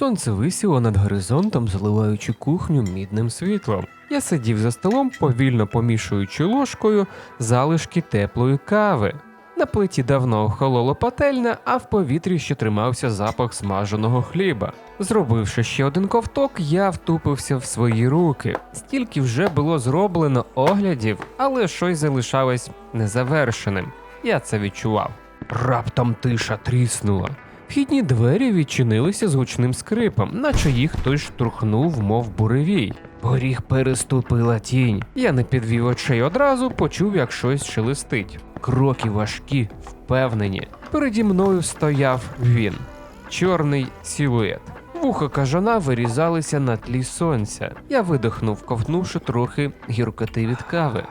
Сонце висіло над горизонтом, заливаючи кухню мідним світлом. Я сидів за столом, повільно помішуючи ложкою залишки теплої кави. На плиті давно охолола пательня, а в повітрі ще тримався запах смаженого хліба. Зробивши ще один ковток, я втупився в свої руки. Стільки вже було зроблено оглядів, але щось залишалось незавершеним. Я це відчував. Раптом тиша тріснула. Вхідні двері відчинилися з гучним скрипом, наче їх хтось штурхнув, мов буревій. Поріг переступила тінь. Я не підвів очей одразу, почув, як щось шелестить. Кроки важкі, впевнені. Переді мною стояв він, чорний силует. Вуха кажана вирізалися на тлі сонця. Я видихнув, ковтнувши трохи гіркоти від кави.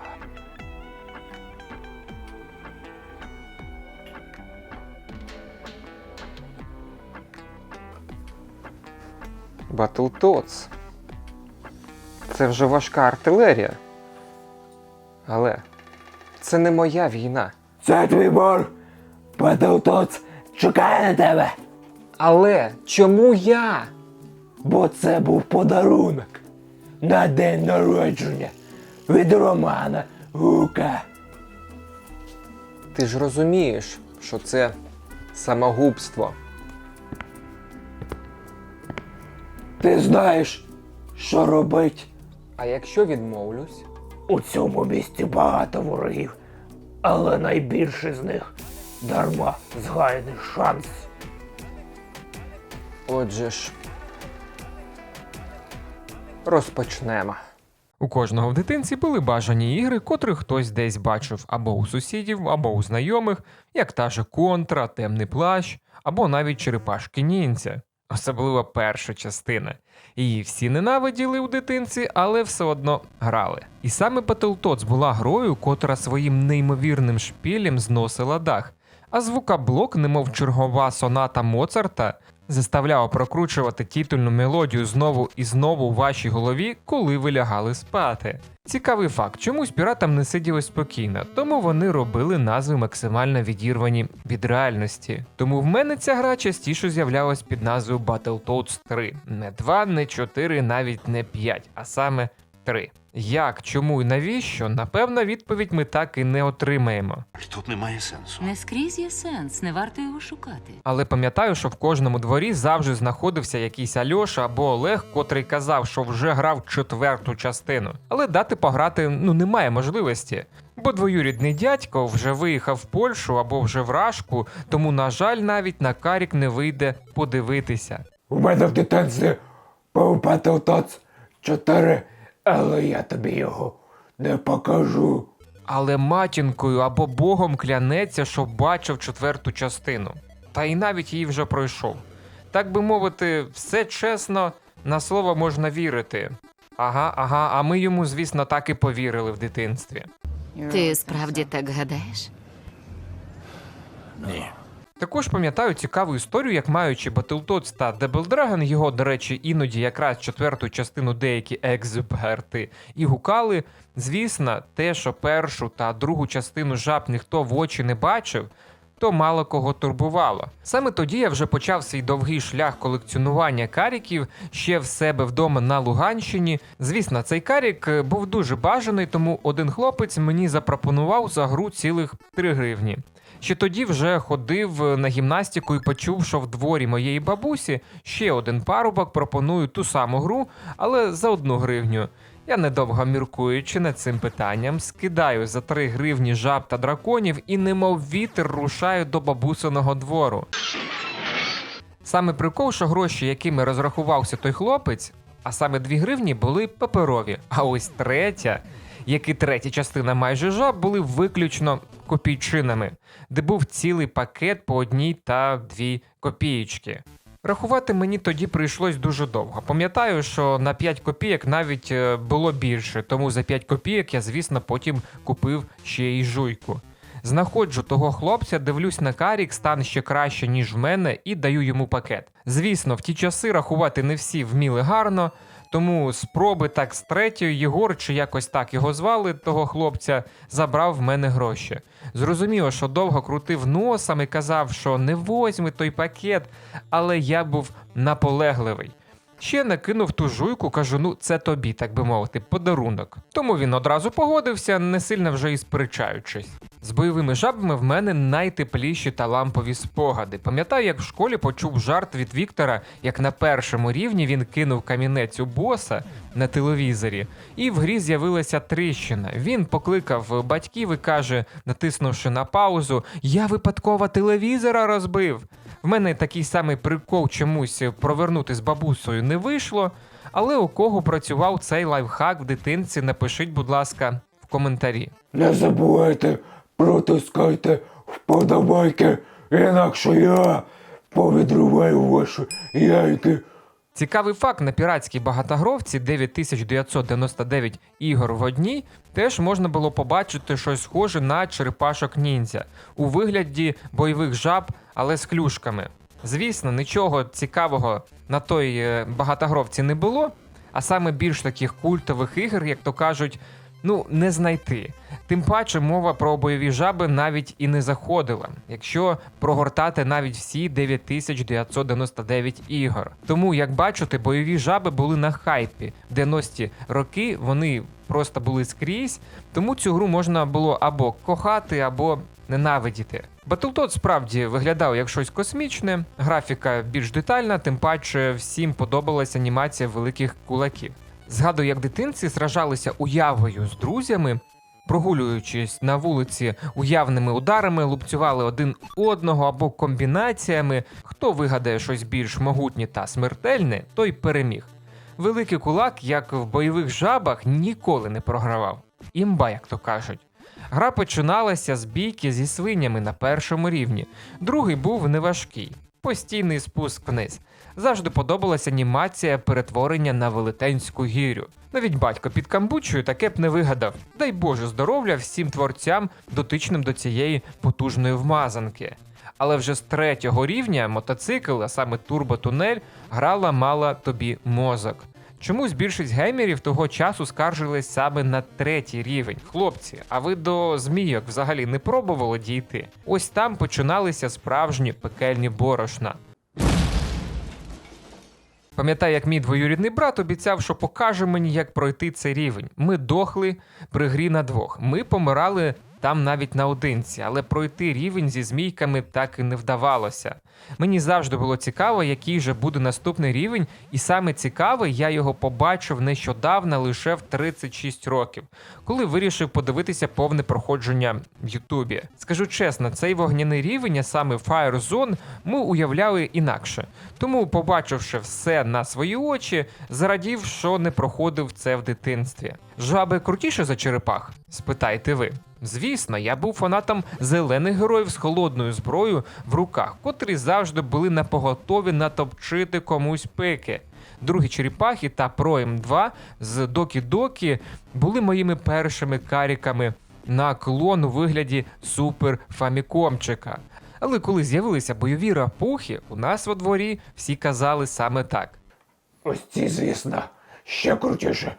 Батлтоц. Це вже важка артилерія. Але це не моя війна. Це твій борг. Батлтоц чекає на тебе, Але чому я? бо це був подарунок на день народження від Романа Гука. Ти ж розумієш, що це самогубство. Ти знаєш, що робить? А якщо відмовлюсь? У цьому місті багато ворогів, але найбільший з них дарма згаяний шанс. Отже ж. Розпочнемо. У кожного в дитинці були бажані ігри, котрих хтось десь бачив або у сусідів, або у знайомих, як та же контра, темний плащ, або навіть черепашки ніндзя. Особливо перша частина. Її всі ненавиділи у дитинці, але все одно грали. І саме Battletoads була грою, котра своїм неймовірним шпілем зносила дах, а звукоблок, немов чергова соната Моцарта, заставляв прокручувати титульну мелодію знову і знову у вашій голові, коли ви лягали спати. Цікавий факт, чомусь піратам не сиділось спокійно, тому вони робили назви максимально відірвані від реальності. Тому в мене ця гра частіше з'являлась під назвою Battletoads 3. Не 2, не 4, навіть не 5, а саме 3. Як, чому і навіщо? Напевно, відповідь ми так і не отримаємо. Тут немає сенсу. Не скрізь є сенс, не варто його шукати. Але пам'ятаю, що в кожному дворі завжди знаходився якийсь Альоша або Олег, котрий казав, що вже грав четверту частину. Але дати пограти ну немає можливості. Бо двоюрідний дядько вже виїхав в Польщу або вже в Рашку, тому, на жаль, навіть на карік не вийде подивитися. У мене в дитинстві був Battletoads 4, але я тобі його не покажу. Але матінкою або богом клянеться, що бачив четверту частину. Та й навіть її вже пройшов. Так би мовити, все чесно, на слово можна вірити. Ага, ага, а ми йому, звісно, так і повірили в дитинстві. Ти справді так гадаєш? Ні. Також пам'ятаю цікаву історію, як маючи Battletoads та Double Dragon, його, до речі, іноді якраз четверту частину деякі експерти і гукали. Звісно, те, що першу та другу частину жаб ніхто в очі не бачив, то мало кого турбувало. Саме тоді я вже почав свій довгий шлях колекціонування каріків ще в себе вдома на Луганщині. Звісно, цей карік е, був дуже бажаний, тому один хлопець мені запропонував за гру цілих 3 гривні. Ще тоді вже ходив на гімнастику і почув, що в дворі моєї бабусі ще один парубок пропонує ту саму гру, але за одну гривню. Я недовго міркуючи над цим питанням, скидаю за 3 гривні жаб та драконів і немов вітер рушаю до бабусиного двору. Саме прикол, що гроші, якими розрахувався той хлопець, а саме 2 гривні, були паперові. А ось третя, як і третя частина майже жаб, були виключно копійчинами, де був цілий пакет по одній та дві копієчки. Рахувати мені тоді прийшлось дуже довго. Пам'ятаю, що на 5 копійок навіть е, було більше, тому за 5 копійок я, звісно, потім купив ще й жуйку. Знаходжу того хлопця, дивлюсь на карік, стан ще краще, ніж в мене, і даю йому пакет. Звісно, в ті часи рахувати не всі вміли гарно, тому спроби так з третьої Єгор, чи якось так його звали, того хлопця, забрав в мене гроші. Зрозуміло, що довго крутив носом і казав, що не возьми той пакет, але я був наполегливий. Ще накинув ту жуйку, кажу, ну це тобі, так би мовити, подарунок. Тому він одразу погодився, не сильно вже і сперечаючись. З бойовими жабами в мене найтепліші та лампові спогади. Пам'ятаю, як в школі почув жарт від Віктора, як на першому рівні він кинув камінець у боса на телевізорі, і в грі з'явилася тріщина. Він покликав батьків і каже, натиснувши на паузу: Я випадково телевізора розбив. В мене такий самий прикол чомусь провернути з бабусею не вийшло. Але у кого працював цей лайфхак в дитинці, напишіть, будь ласка, в коментарі. Не забувайте, протискайте вподобайки, інакше я повідруваю ваші яйки. Цікавий факт на піратській багатогровці 9999 ігор в одній теж можна було побачити щось схоже на черепашок ніндзя у вигляді бойових жаб, але з клюшками. Звісно, нічого цікавого на той е, багатогровці не було, а саме більш таких культових ігор, як то кажуть, ну не знайти. Тим паче мова про бойові жаби навіть і не заходила, якщо прогортати навіть всі 9999 ігор. Тому, як бачите, бойові жаби були на хайпі. В 90-ті роки вони просто були скрізь, тому цю гру можна було або кохати, або ненавидіти. Battletoads справді виглядав як щось космічне, графіка більш детальна, тим паче всім подобалася анімація великих кулаків. Згадую, як дитинці сражалися уявою з друзями, прогулюючись на вулиці уявними ударами, лупцювали один одного або комбінаціями. Хто вигадає щось більш могутнє та смертельне, той переміг. Великий кулак, як в бойових жабах, ніколи не програвав. Імба, як то кажуть. Гра починалася з бійки зі свинями на першому рівні. Другий був неважкий, постійний спуск вниз. Завжди подобалася анімація перетворення на велетенську гірю. Навіть батько під камбучою таке б не вигадав. Дай Боже здоров'я всім творцям, дотичним до цієї потужної вмазанки. Але вже з третього рівня мотоцикл, а саме турботунель, грала мала тобі мозок. Чомусь більшість геймерів того часу скаржились саме на третій рівень. Хлопці, а ви до змійок взагалі не пробували дійти? Ось там починалися справжні пекельні борошна. Пам'ятаю, як мій двоюрідний брат обіцяв, що покаже мені, як пройти цей рівень. Ми дохли при грі на двох. Ми помирали там навіть наодинці, але пройти рівень зі змійками так і не вдавалося. Мені завжди було цікаво, який же буде наступний рівень, і саме цікаве, я його побачив нещодавно лише в 36 років, коли вирішив подивитися повне проходження в Ютубі. Скажу чесно, цей вогняний рівень, а саме Fire Zone, ми уявляли інакше. Тому, побачивши все на свої очі, зрадів, що не проходив це в дитинстві. Жаби крутіше за черепах? спитаєте ви. Звісно, я був фанатом зелених героїв з холодною зброєю в руках, котрі завжди були на поготові натопчити комусь пики. Другі черепахи та Pro M2 з Докі Докі були моїми першими каріками на клон у вигляді супер фамікомчика. Але коли з'явилися бойові рапухи, у нас во дворі всі казали саме так. Ось ці, звісно, ще крутіше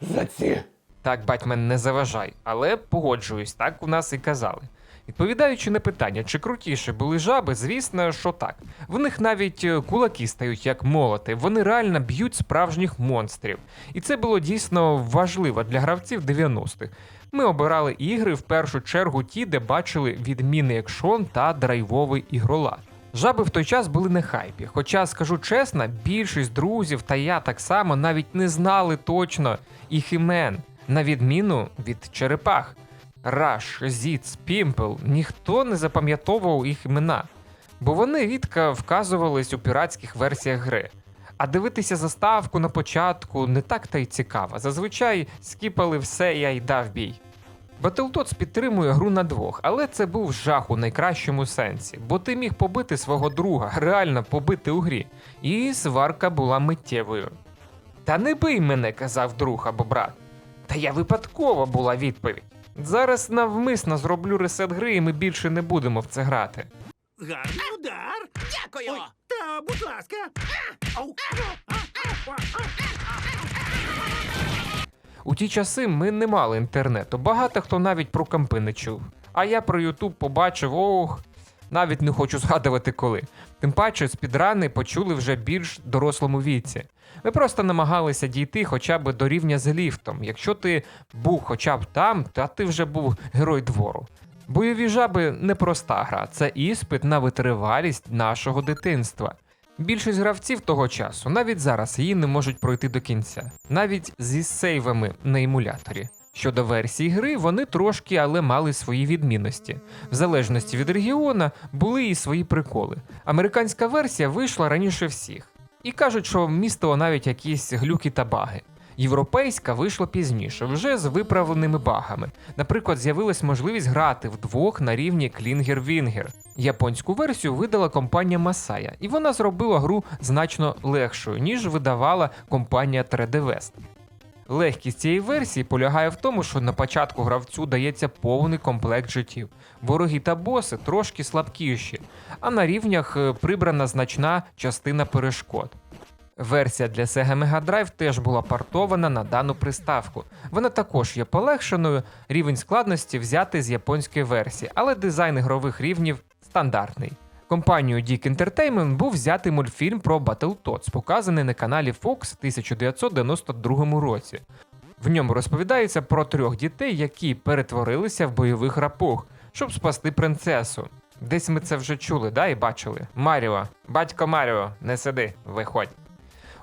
за ці. Так, батьмен, не заважай, але погоджуюсь, так у нас і казали. Відповідаючи на питання, чи крутіше були жаби, звісно, що так. В них навіть е, кулаки стають як молоти, вони реально б'ють справжніх монстрів. І це було дійсно важливо для гравців 90-х. Ми обирали ігри в першу чергу ті, де бачили відмінний екшон та драйвовий ігролад. Жаби в той час були на хайпі. Хоча, скажу чесно, більшість друзів та я так само навіть не знали точно їх імен, на відміну від черепах. Раш, Зіц, Пімпл, ніхто не запам'ятовував їх імена, бо вони рідко вказувались у піратських версіях гри. А дивитися заставку на початку не так та й цікаво. Зазвичай скіпали все і айда в бій. Battletoads підтримує гру на двох, але це був жах у найкращому сенсі, бо ти міг побити свого друга, реально побити у грі, і сварка була миттєвою. Та не бий мене, казав друг або брат. Та я випадково була відповідь. Зараз навмисно зроблю ресет гри, і ми більше не будемо в це грати. Гарний удар! Дякую! Ой, та, будь ласка! Ау! А! А! А! У ті часи ми не мали інтернету. Багато хто навіть про компи не чув. А я про Ютуб побачив, ох, навіть не хочу згадувати коли. Тим паче, спідрани почули вже більш дорослому віці. Ми просто намагалися дійти хоча б до рівня з ліфтом. Якщо ти був хоча б там, то ти вже був герой двору. Бойові жаби непроста гра, це іспит на витривалість нашого дитинства. Більшість гравців того часу навіть зараз її не можуть пройти до кінця, навіть зі сейвами на емуляторі. Щодо версій гри, вони трошки, але мали свої відмінності. В залежності від регіона були і свої приколи. Американська версія вийшла раніше всіх. І кажуть, що містило навіть якісь глюки та баги. Європейська вийшла пізніше, вже з виправленими багами. Наприклад, з'явилась можливість грати вдвох на рівні Клінгер-Вінгер. Японську версію видала компанія Masaya, і вона зробила гру значно легшою, ніж видавала компанія 3D West. Легкість цієї версії полягає в тому, що на початку гравцю дається повний комплект життів. Вороги та боси трошки слабкіші, а на рівнях е, прибрана значна частина перешкод. Версія для Sega Mega Drive теж була портована на дану приставку. Вона також є полегшеною, рівень складності взяти з японської версії, але дизайн ігрових рівнів стандартний. Компанією Dick Entertainment був взятий мультфільм про Battletoads, показаний на каналі Fox в 1992 році. В ньому розповідається про трьох дітей, які перетворилися в бойових рапуг, щоб спасти принцесу. Десь ми це вже чули, да, і бачили. Маріо, батько Маріо, не сиди, виходь.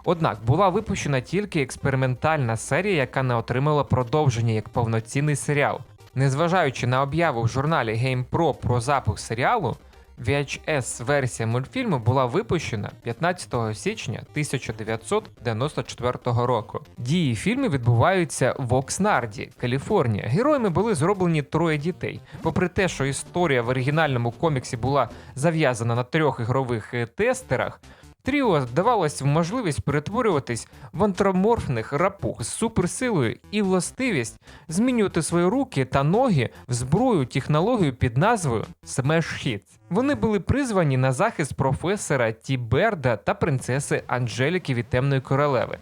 Однак була випущена тільки експериментальна серія, яка не отримала продовження як повноцінний серіал. Незважаючи на об'яву в журналі GamePro про запуск серіалу, VHS-версія мультфільму була випущена 15 січня 1994 року. Дії фільму відбуваються в Окснарді, Каліфорнія. Героями були зроблені троє дітей. Попри те, що історія в оригінальному коміксі була зав'язана на трьох ігрових е, тестерах. Тріо давалось можливість перетворюватись в антроморфних рапуг з суперсилою і властивість змінювати свої руки та ноги в зброю технологію під назвою Smash Hits. Вони були призвані на захист професора Тіберда та принцеси Анджеліки від Темної королеви,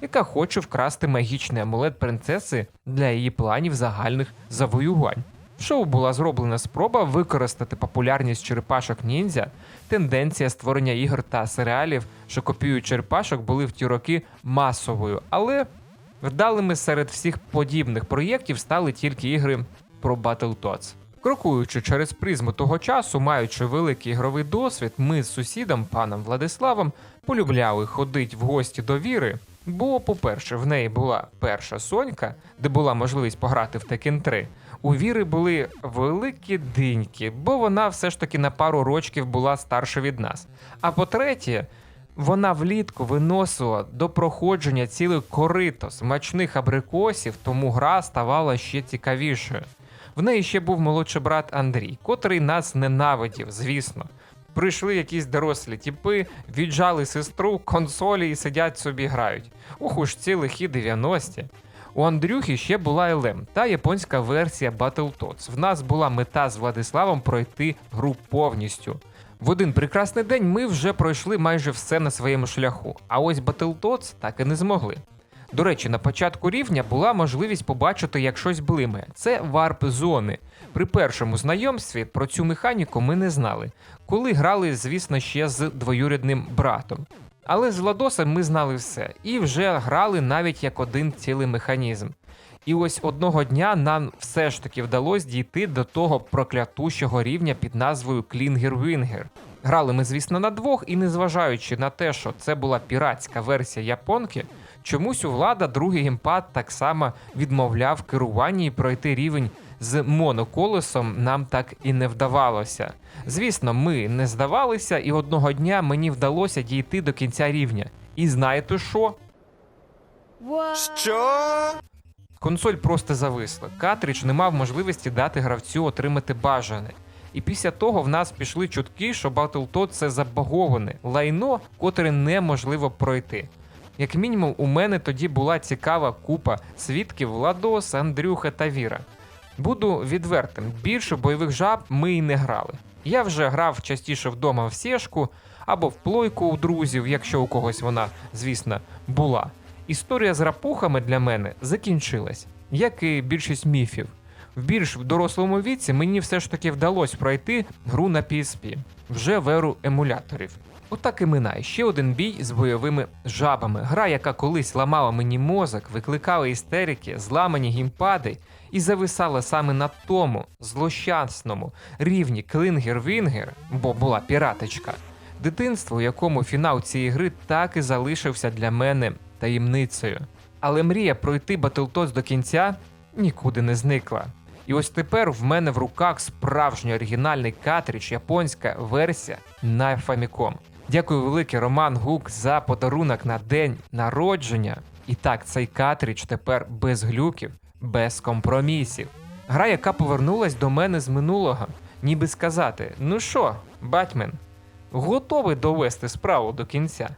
яка хоче вкрасти магічний амулет принцеси для її планів загальних завоювань. В шоу була зроблена спроба використати популярність черепашок ніндзя, тенденція створення ігор та серіалів, що копіюють черепашок, були в ті роки масовою, але вдалими серед всіх подібних проєктів стали тільки ігри про Battletoads. Крокуючи через призму того часу, маючи великий ігровий досвід, ми з сусідом, паном Владиславом, полюбляли ходити в гості до Віри. Бо, по-перше, в неї була перша сонька, де була можливість пограти в Tekken 3. У Віри були великі диньки, бо вона все ж таки на пару рочків була старша від нас. А по-третє, вона влітку виносила до проходження ціле корито смачних абрикосів, тому гра ставала ще цікавішою. В неї ще був молодший брат Андрій, котрий нас ненавидів, звісно. Прийшли якісь дорослі тіпи, віджали сестру, консолі і сидять собі грають. Ох уж ці лихі 90-ті. У Андрюхи ще була LM та японська версія Battletoads. В нас була мета з Владиславом пройти гру повністю. В один прекрасний день ми вже пройшли майже все на своєму шляху, а ось Battletoads так і не змогли. До речі, на початку рівня була можливість побачити, як щось блимає. Це варп зони. При першому знайомстві про цю механіку ми не знали, коли грали, звісно, ще з двоюрідним братом. Але з Владосом ми знали все і вже грали навіть як один цілий механізм. І ось одного дня нам все ж таки вдалося дійти до того проклятущого рівня під назвою Клінгер-Вінгер. Грали ми, звісно, на двох, і незважаючи на те, що це була піратська версія японки, чомусь у влада другий геймпад так само відмовляв керуванні і пройти рівень з моноколесом нам так і не вдавалося. Звісно, ми не здавалися, і одного дня мені вдалося дійти до кінця рівня. І знаєте що? Що? Консоль просто зависла. Картридж не мав можливості дати гравцю отримати бажане. І після того в нас пішли чутки, що Battletoads – це забаговане лайно, котре неможливо пройти. Як мінімум, у мене тоді була цікава купа свідків Владос, Андрюха та Віра. Буду відвертим, більше бойових жаб ми й не грали. Я вже грав частіше вдома в сєшку або в плойку у друзів, якщо у когось вона, звісно, була. Історія з рапухами для мене закінчилась, як і більшість міфів. В більш дорослому віці мені все ж таки вдалося пройти гру на PSP, вже в еру емуляторів. Отак і минає ще один бій з бойовими жабами. Гра, яка колись ламала мені мозок, викликала істерики, зламані гімпади і зависала саме на тому злощасному рівні клингер-вінгер, бо була піраточка. Дитинство, у якому фінал цієї гри так і залишився для мене таємницею. Але мрія пройти Battletoads до кінця нікуди не зникла. І ось тепер в мене в руках справжній оригінальний картридж, японська версія на Famicom. Дякую велике Роман Гук за подарунок на день народження. І так, цей картридж тепер без глюків, без компромісів. Гра, яка повернулась до мене з минулого, ніби сказати: ну що, Батьмен, готовий довести справу до кінця.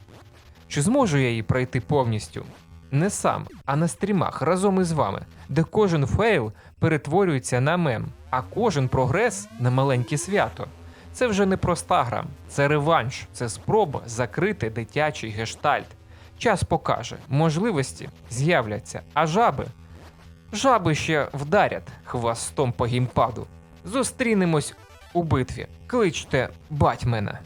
Чи зможу я її пройти повністю? Не сам, а на стрімах разом із вами, де кожен фейл перетворюється на мем, а кожен прогрес на маленьке свято. Це вже не проста гра, це реванш, це спроба закрити дитячий гештальт. Час покаже, можливості з'являться, а жаби. Жаби ще вдарять хвостом по гімпаду. Зустрінемось у битві. Кличте батьмена.